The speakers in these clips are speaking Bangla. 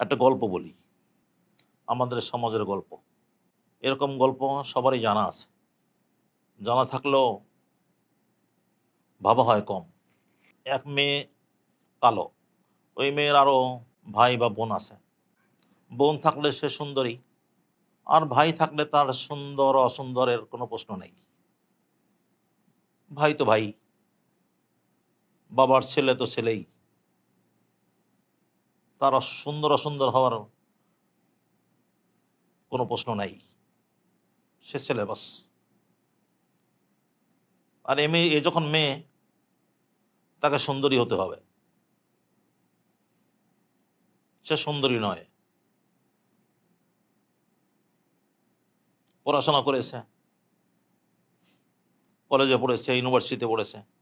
একটা গল্প বলি। আমাদের সমাজের গল্প। এরকম গল্প সবারই জানা আছে। জানা থাকলেও ভাবা হয় কম। এক মেয়ে কালো। ওই মেয়ের আরও ভাই বা বোন আছে। বোন থাকলে সে সুন্দরী। আর ভাই থাকলে তার সুন্দর, অসুন্দরের কোনো প্রশ্ন নেই। ভাই তো ভাই। বাবার ছেলে তো ছেলেই। তার সুন্দর অসুন্দর হওয়ার কোনো প্রশ্ন নাই। সে সিলেবাস বাস। আর এ মেয়ে, এ যখন মেয়ে, তাকে সুন্দরী হতে হবে। সে সুন্দরী নয়। পড়াশোনা করেছে। কলেজে পড়েছে, ইউনিভার্সিটিতে পড়েছে।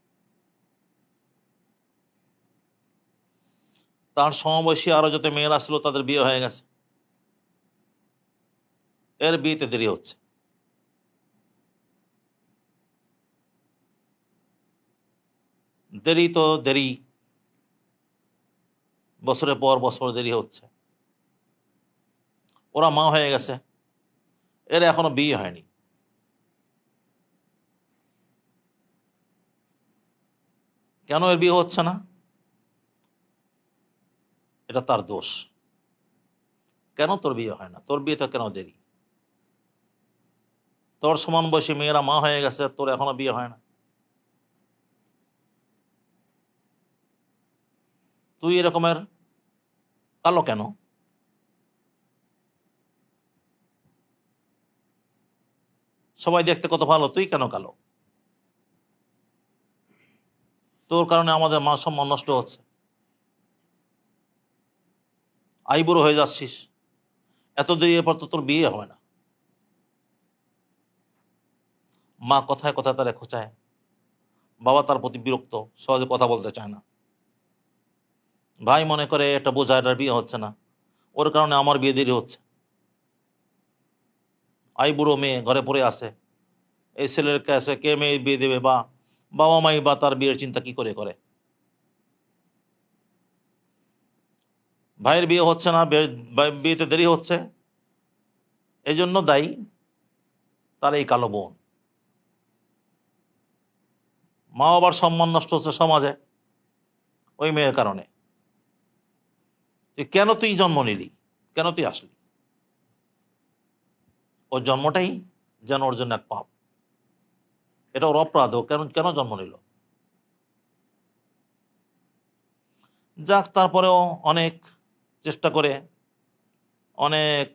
তার সমবয়সী আরও যত মেয়েরা ছিল তাদের বিয়ে হয়ে গেছে। এর বিয়েতে দেরি হচ্ছে। দেরি তো দেরি। বছরের পর বছর দেরি হচ্ছে। ওরা মা হয়ে গেছে। এর এখনও বিয়ে হয়নি। কেন এর বিয়ে হচ্ছে না? এটা তার দোষ। কেন তোর বিয়ে হয় না? তোর বিয়েটা কেন দেরি? তোর সমান বয়সী মেয়েরা মা হয়ে গেছে, তোর এখনও বিয়ে হয় না। তুই এরকমের কালো কেন? সবাই দেখতে কত ভালো, তুই কেন কালো? তোর কারণে আমাদের মান সম্মান নষ্ট হচ্ছে। আইবুড়ো হয়ে যাচ্ছিস। এত দেরি এরপর তো তোর বিয়ে হয় না। মা কথায় কথায় তারে খোঁচায় বাবা তার প্রতি বিরক্ত, সহজে কথা বলতে চায় না। ভাই মনে করে এটা বোঝা এটার বিয়ে হচ্ছে না। ওর কারণে আমার বিয়ে দেরি হচ্ছে। আই বুড়ো মেয়ে ঘরে পড়ে আসে এই ছেলের কাছে কে মেয়ে বিয়ে দেবে বা বাবা মাই বা তার বিয়ের চিন্তা কি করে করে? ভাইয়ের বিয়ে হচ্ছে না বিয়েতে দেরি হচ্ছে। এই জন্য দায়ী তার এই কালো বোন। মা বাবার সম্মান নষ্ট হচ্ছে সমাজে, ওই মেয়ের কারণে। কেন তুই জন্ম নিলি? কেন তুই আসলি? ওর জন্মটাই যেন ওর জন্য এক পাপ। এটা ওর অপরাধ, ও কেন কেন জন্ম নিল? যাক, তারপরেও অনেক চেষ্টা করে অনেক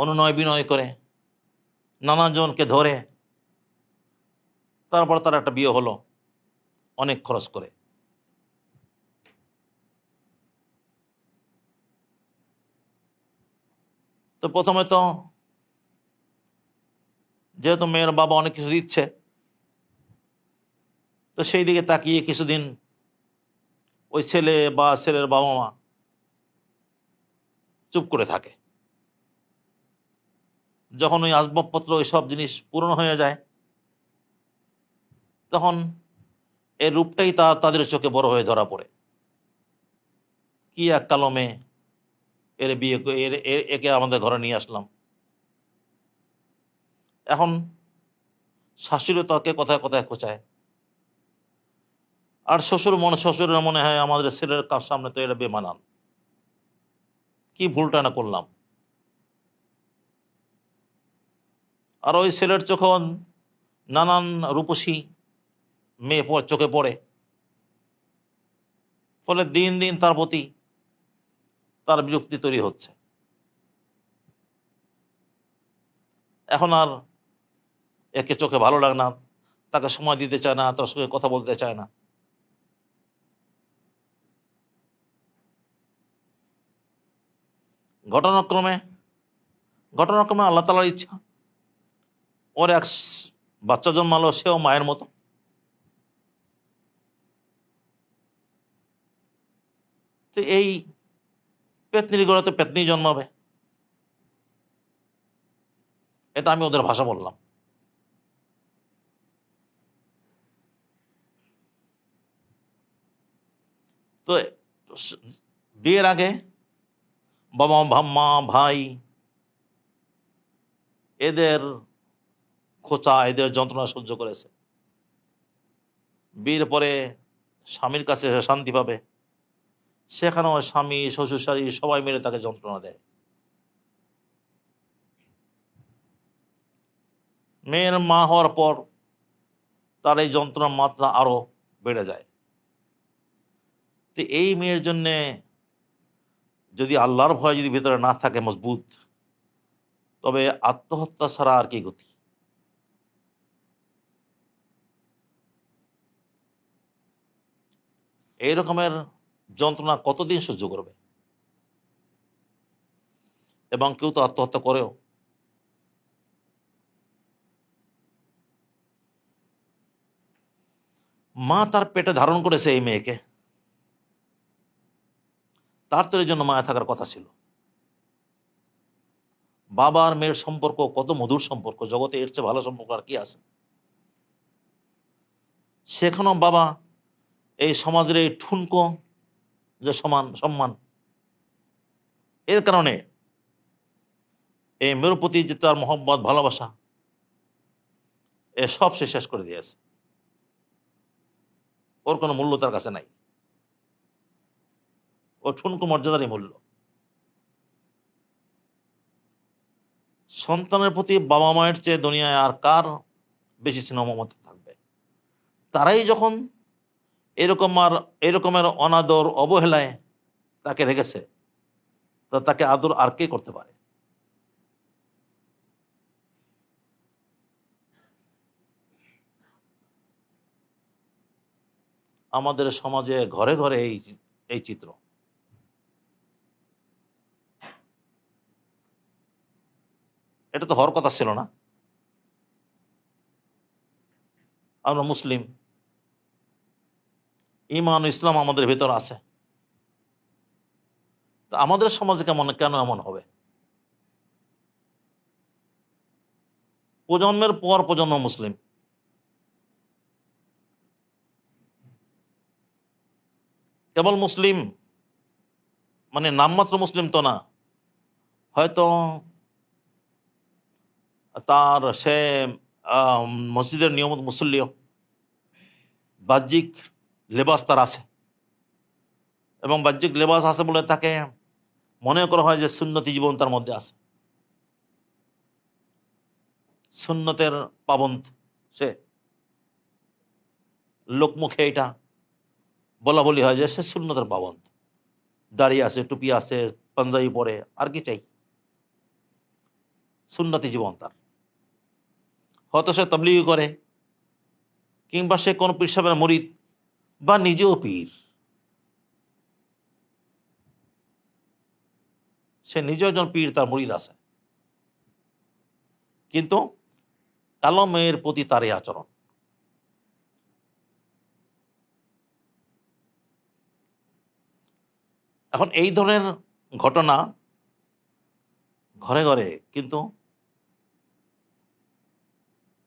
অনুনয় বিনয় করে, নানাজনকে ধরে, তারপর তার একটা বিয়ে হলো, অনেক খরচ করে। তো প্রথমে তো যেহেতু মেয়ের বাবা অনেক কিছু দিচ্ছে, তো সেই দিকে তাকিয়ে কিছুদিন ওই ছেলে বা ছেলের বাবা মা চুপ করে থাকে। যখন ওই আসবাবপত্র, ওই সব জিনিস পূরণ হয়ে যায়, তখন এর রূপটাই তা তাদের চোখে বড় হয়ে ধরা পড়ে। কি এক কালমে এর বিয়ে এর- একে আমাদের ঘরে নিয়ে আসলাম। এখন শাশুড়ি তাকে কথায় কথায় খোঁচায়। আর শ্বশুর মনে শ্বশুরের মনে হয় আমাদের ছেলের কার সামনে তো এটা বেমানান। কি ভুলটা না করলাম। আর ওই ছেলের চোখে নানান রূপসী মেয়ে প- চোখে পড়ে, ফলে দিন দিন তার প্রতি তার বিরক্তি তৈরি হচ্ছে। এখন আর একে চোখে ভালো লাগে না, তাকে সময় দিতে চায় না, তার সঙ্গে কথা বলতে চায় না। ঘটনাক্রমে ঘটনাক্রমে আল্লাহ তালার ইচ্ছা। ওর এক বাচ্চা জন্মালো সেও মায়ের মতো। তো এই পেতনির গড়াতে পেতনি জন্মাবে। এটা আমি ওদের ভাষা বললাম। তো বিয়ের আগে বাবা ভা- মা ভাই, এদের খোঁচা, এদের যন্ত্রণা সহ্য করেছে। বিয়ের পরে স্বামীর কাছে এসে শান্তি পাবে। সেখানেও স্বামী, শ্বশুর, শাড়ি সবাই মিলে তাকে যন্ত্রণা দেয়। মেয়ের মা হওয়ার পর তার এই যন্ত্রণার মাত্রা আরও বেড়ে যায়। তো এই মেয়ের জন্যে যদি আল্লাহর ভয় যদি ভিতরে না থাকে, মজবুত, তবে আত্মহত্যা ছাড়া আর কি গতি? এই রকমের যন্ত্রণা কতদিন সহ্য করবে? এবং কেউ তো আত্মহত্যা করেও? মা তার পেটে ধারণ করেছে এই মেয়েকে। তার তো এর জন্য মায়া থাকার কথা ছিল। বাবা আর মেয়ের সম্পর্ক কত মধুর সম্পর্ক, জগতে এর চেয়ে ভালো সম্পর্ক আর কি আছে? সেখানেও বাবা এই সমাজের এই ঠুনকো যে সমান, সম্মান, এর কারণে এই মেয়ের প্রতি যে তার মোহাম্মদ ভালোবাসা, এ সব সে শেষ করে দিয়েছে। ওর কোনো মূল্য তার কাছে নাই। ও ঠুনকো মর্যাদারই মূল্য। সন্তানের প্রতি বাবা মায়ের চেয়ে দুনিয়ায় আর কার বেশি স্নেহ মমতা থাকবে? তারাই যখন এরকম আর এরকমের অনাদর অবহেলায় তাকে রেখেছে, তা তাকে আদর আর কে করতে পারে? আমাদের সমাজে ঘরে ঘরে এই এই চিত্র। এটা তো হওয়ার কথা ছিল না। আমরা মুসলিম। ইমান ইসলাম আমাদের ভেতর আছে। আমাদের সমাজে কেমন, কেন এমন হবে? প্রজন্মের পর প্রজন্ম মুসলিম। কেবল মুসলিম? মানে নামমাত্র মুসলিম তো না। হয়তো তার সে মসজিদের নিয়মিত মুসল্লিও। বাহ্যিক লেবাস তার আছে। এবং বাহ্যিক লেবাস আছে বলে তাকে মনে করা হয় যে সুন্নতি জীবন তার মধ্যে আছে। সুন্নতের পাবন্ত সে। লোকমুখে এটা বলা বলি হয় যে সে সুন্নতের পাবন্ত দাড়ি আছে, টুপি আছে, পাঞ্জাবি পরে, আর কি চাই সুন্নতি জীবন তার। হয়তো সে তবলিগ করে, কিংবা সে কোনো পীর সাহেবের মরিদ, বা নিজেও পীর। সে নিজেও একজন পীর, তার মরিদ আছে। কিন্তু কালো মেয়ের প্রতি তার এই আচরণ। এখন এই ধরনের ঘটনা ঘরে ঘরে কিন্তু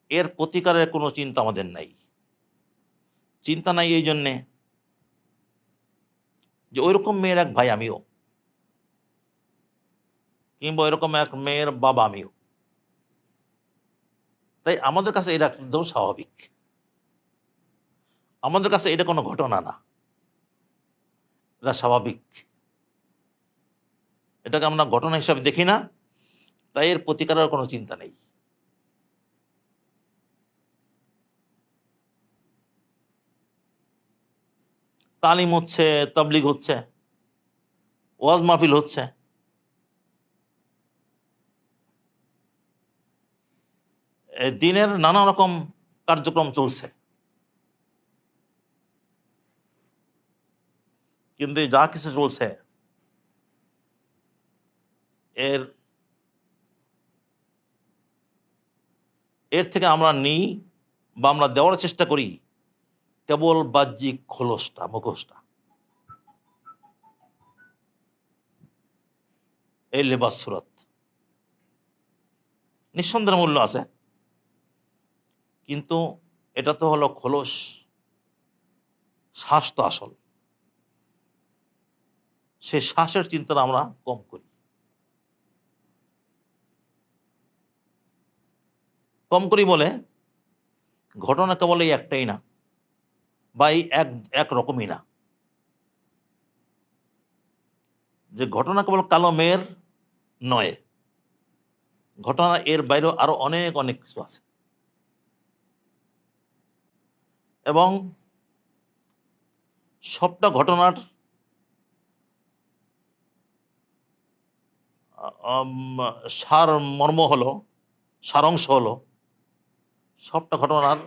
এর প্রতিকারের কোনো চিন্তা আমাদের নাই। চিন্তা নাই এই জন্যে যে ওইরকম মেয়ের এক ভাই আমিও, কিংবা ওইরকম এক মেয়ের বাবা আমিও। তাই আমাদের কাছে এটা একদম স্বাভাবিক। আমাদের কাছে এটা কোনো ঘটনা না। এটা স্বাভাবিক। এটাকে আমরা ঘটনা হিসাবে দেখি না। তাই এর প্রতিকারের কোনো চিন্তা নেই। তালিম হচ্ছে, তাবলিগ হচ্ছে, ওয়াজ মাহফিল হচ্ছে। দিনের নানা রকম কার্যক্রম চলছে। কিন্তু যা কিছু চলছে, এর এর থেকে আমরা নিই বা আমরা দেওয়ার চেষ্টা করি। কেবল বাহ্যিক খোলসটা, মুখোশটা। এই লেবাস সুরত। নিঃসন্দেহের মূল্য আছে। কিন্তু এটা তো হলো খোলস, শ্বাস তো আসল। সে শ্বাসের চিন্তাটা আমরা কম করি। কম করি বলে ঘটনা কেবল এই একটাই না। বা এই এক এক রকমই না। যে ঘটনা কেবল কালো মেয়ের নয়, ঘটনা এর বাইরেও আরও অনেক অনেক কিছু আছে। এবং সবটা ঘটনার সার মর্ম হলো, সারাংশ হলো, সবটা ঘটনার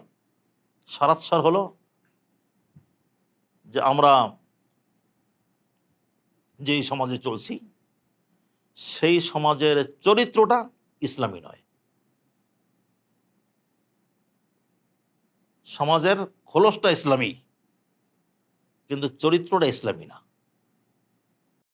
সারাৎসার হলো যে আমরা যেই সমাজে চলছি, সেই সমাজের চরিত্রটা ইসলামী নয়। সমাজের খোলসটা ইসলামী, কিন্তু চরিত্রটা ইসলামী না।